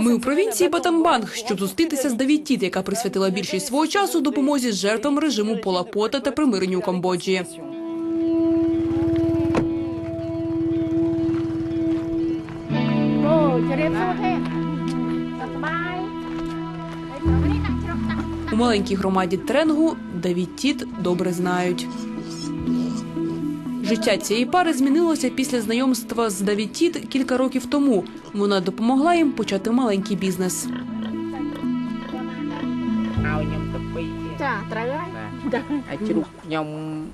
Ми у провінції Батамбанг, щоб зустрітися з Давітіт, яка присвятила більшість свого часу допомозі жертвам режиму Пола Пота та примиренню у Камбоджі. У маленькій громаді Тренгу Давітіт добре знають. Життя цієї пари змінилося після знайомства з Давітіт кілька років тому. Вона допомогла їм почати маленький бізнес.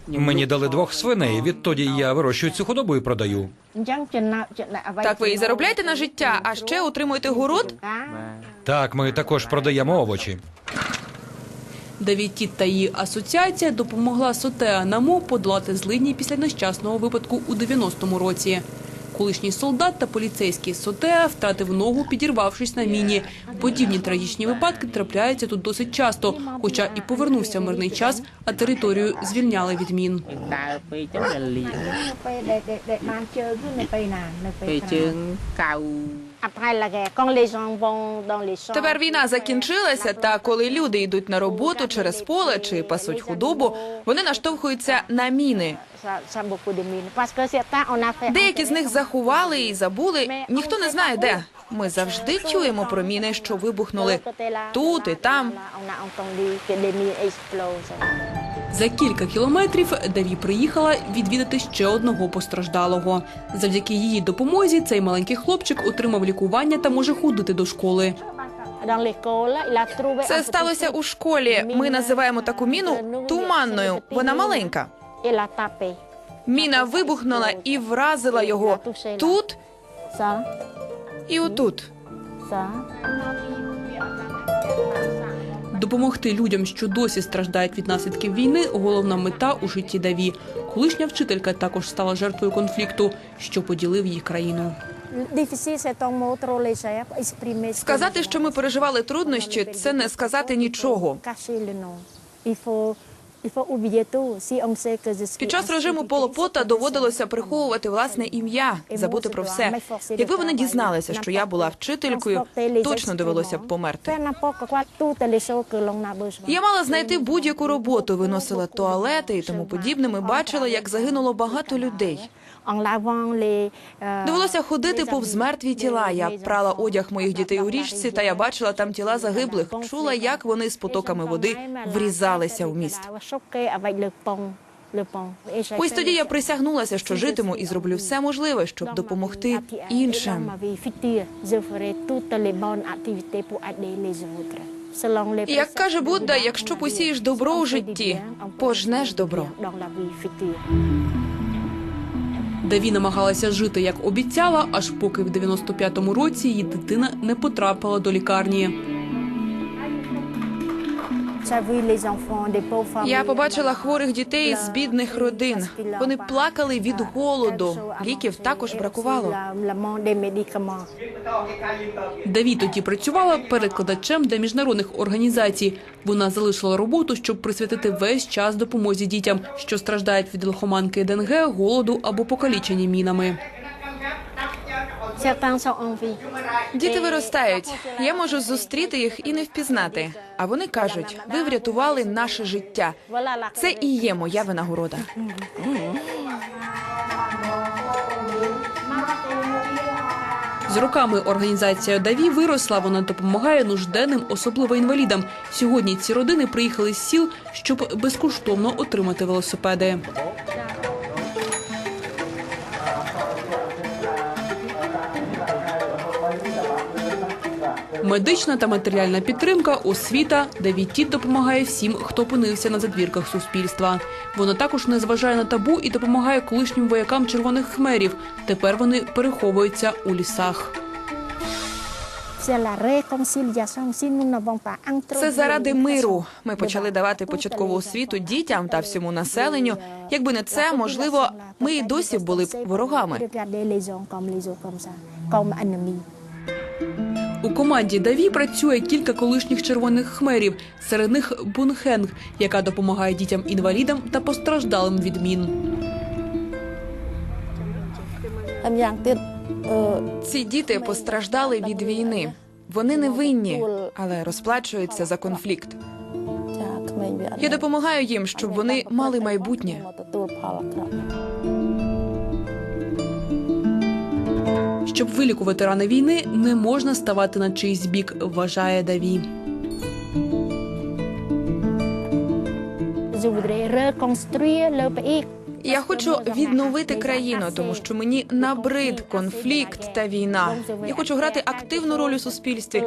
Мені дали двох свиней. Відтоді я вирощую цю худобу і продаю. Так ви і заробляєте на життя, а ще утримуєте город. Так, ми також продаємо овочі. Давітіт та її асоціація допомогла Сотеа Намо подолати злидні після нещасного випадку у 90-му році. Колишній солдат та поліцейський Сотеа втратив ногу, підірвавшись на міні. Подібні трагічні випадки трапляються тут досить часто, хоча і повернувся мирний час, а територію звільняли від мін. Тепер війна закінчилася, та коли люди йдуть на роботу через поле чи пасуть худобу, вони наштовхуються на міни. Деякі з них заховали і забули. Ніхто не знає де. Ми завжди чуємо про міни, що вибухнули тут і там. За кілька кілометрів Даві приїхала відвідати ще одного постраждалого. Завдяки її допомозі цей маленький хлопчик отримав лікування та може ходити до школи. Це сталося у школі. Ми називаємо таку міну туманною. Вона маленька. Міна вибухнула і вразила його тут і отут. Допомогти людям, що досі страждають від наслідків війни, головна мета у житті Даві. Колишня вчителька також стала жертвою конфлікту, що поділив її країну. Сказати, що ми переживали труднощі, це не сказати нічого. Під час режиму Полопота доводилося приховувати власне ім'я, забути про все. Якби вони дізналися, що я була вчителькою, точно довелося б померти. Я мала знайти будь-яку роботу, виносила туалети і тому подібне. Ми бачили, як загинуло багато людей. Euh, Довелося ходити повз мертві тіла. Я прала одяг моїх дітей у річці, та я бачила там тіла загиблих. Чула, як вони з потоками води врізалися в міст. Ось тоді я присягнулася, що житиму і зроблю все можливе, щоб допомогти іншим. Як каже Будда, якщо посієш добро у житті, пожнеш добро. Даві намагалася жити, як обіцяла, аж поки в 95-му році її дитина не потрапила до лікарні. Я побачила хворих дітей з бідних родин. Вони плакали від голоду. Ліків також бракувало. Даві тоді працювала перекладачем для міжнародних організацій. Вона залишила роботу, щоб присвятити весь час допомозі дітям, що страждають від лихоманки ДНГ, голоду або покалічені мінами. Діти виростають. Я можу зустріти їх і не впізнати. А вони кажуть: ви врятували наше життя. Це і є моя винагорода. З роками організація Даві виросла. Вона допомагає нужденним, особливо інвалідам. Сьогодні ці родини приїхали з сіл, щоб безкоштовно отримати велосипеди. Медична та матеріальна підтримка, освіта, де Давітіт допомагає всім, хто опинився на задвірках суспільства. Вона також не зважає на табу і допомагає колишнім воякам червоних хмерів. Тепер вони переховуються у лісах. Це заради миру. Ми почали давати початкову освіту дітям та всьому населенню. Якби не це, можливо, ми і досі були б ворогами. У команді Даві працює кілька колишніх червоних хмерів, серед них Бунхенг, яка допомагає дітям-інвалідам та постраждалим від мін. Ці діти постраждали від війни. Вони не винні, але розплачуються за конфлікт. Я допомагаю їм, щоб вони мали майбутнє. Щоб вилікувати рани війни, не можна ставати на чийсь бік, вважає Даві. Я хочу відновити країну, тому що мені набрид конфлікт та війна. Я хочу грати активну роль у суспільстві,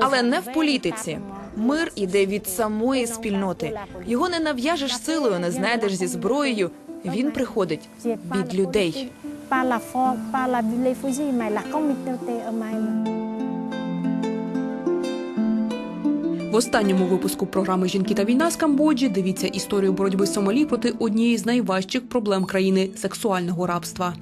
але не в політиці. Мир іде від самої спільноти. Його не нав'яжеш силою, не знайдеш зі зброєю. Він приходить від людей. Par la force pas la les fusils mais la communauté eux-mêmes В останньому випуску програми Жінки та війна з Камбоджі дивіться історію боротьби Сомалі проти однієї з найважчих проблем країни сексуального рабства.